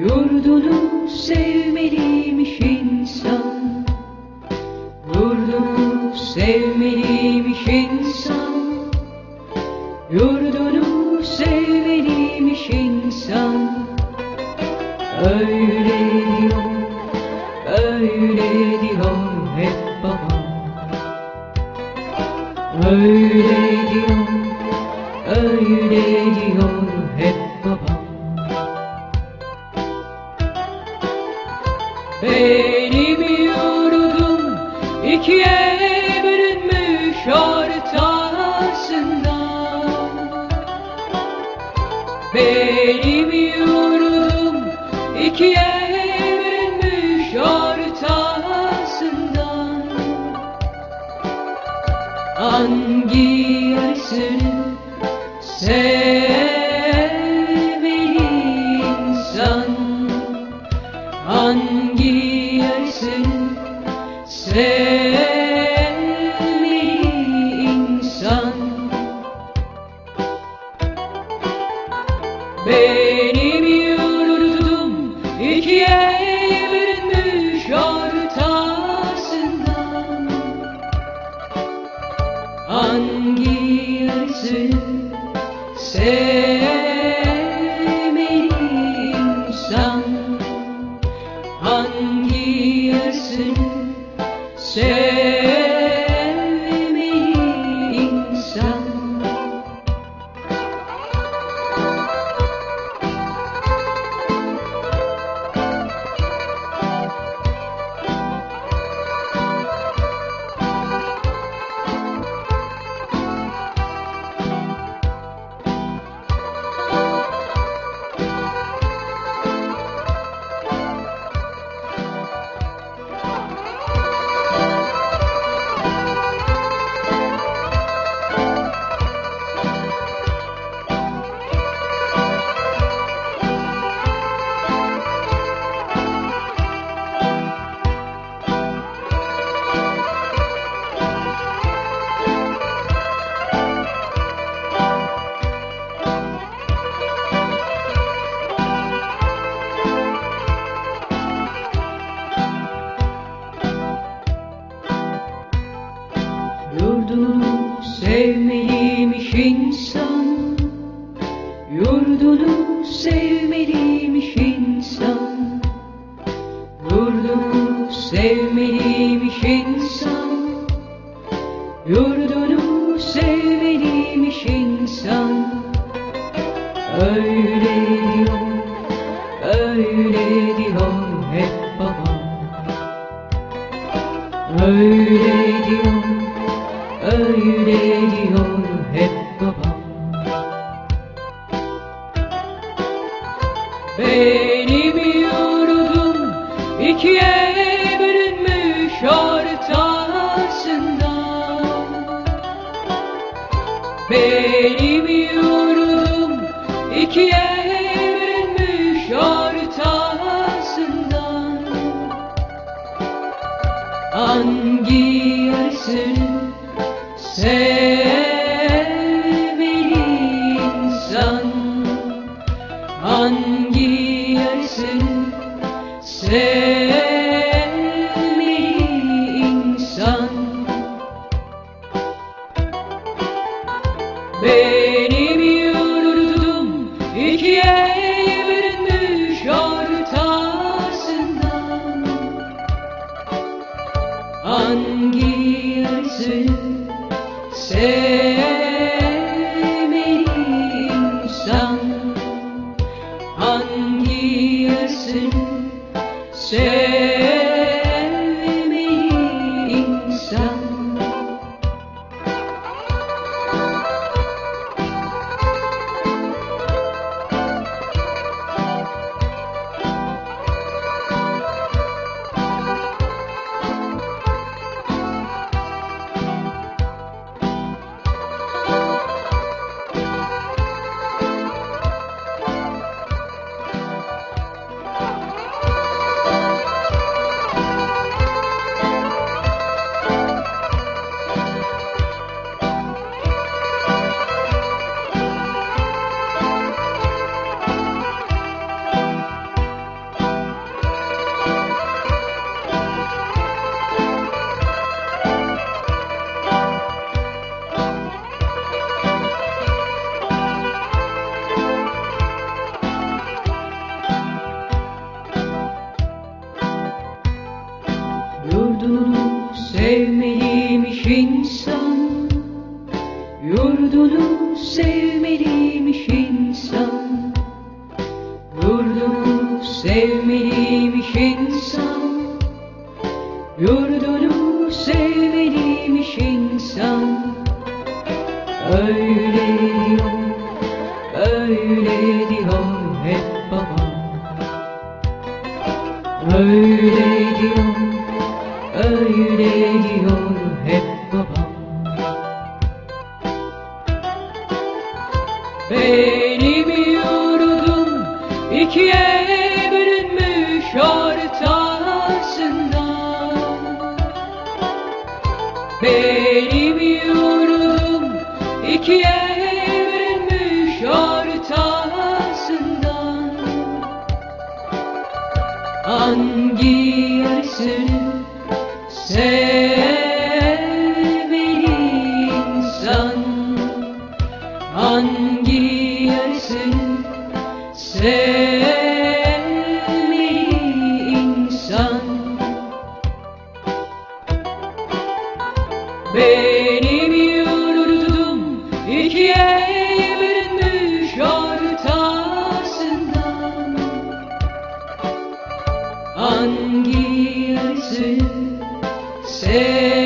Yurdunu sevmeliymiş insan. Yurdunu sevmeliymiş insan. Yurdunu sevmeliymiş insan. Öyle diyor, öyle diyor hep babam. Öyle diyor, öyle diyor Benim yurdum ikiye yarısını sevmeli Share Yurdunu sevmeliymiş insan. Yurdunu sevmeliymiş insan. Yurdunu sevmeliymiş insan. Yurdunu sevmeliymiş insan. Öyle diyor, öyle diyor hep babam. Öyle diyor, öyle diyor hep babam. Benim yurdum ikiye bölünmüş ortasından Benim yurdum ikiye bölünmüş ortasından Hangi yarısını insan. Yurdunu sevmeliymiş insan. Yurdunu sevmeliymiş insan. Yurdunu sevmeliymiş insan. Öyle diyor, öyle diyor hep babam. Öyle diyor, öyle diyor hep Benim yurdum ikiye bölünmüş ortasından. Hangi yarısını sevmeli Benim yurdum ikiye bölünmüş ortasından Hangi yarısı? Sen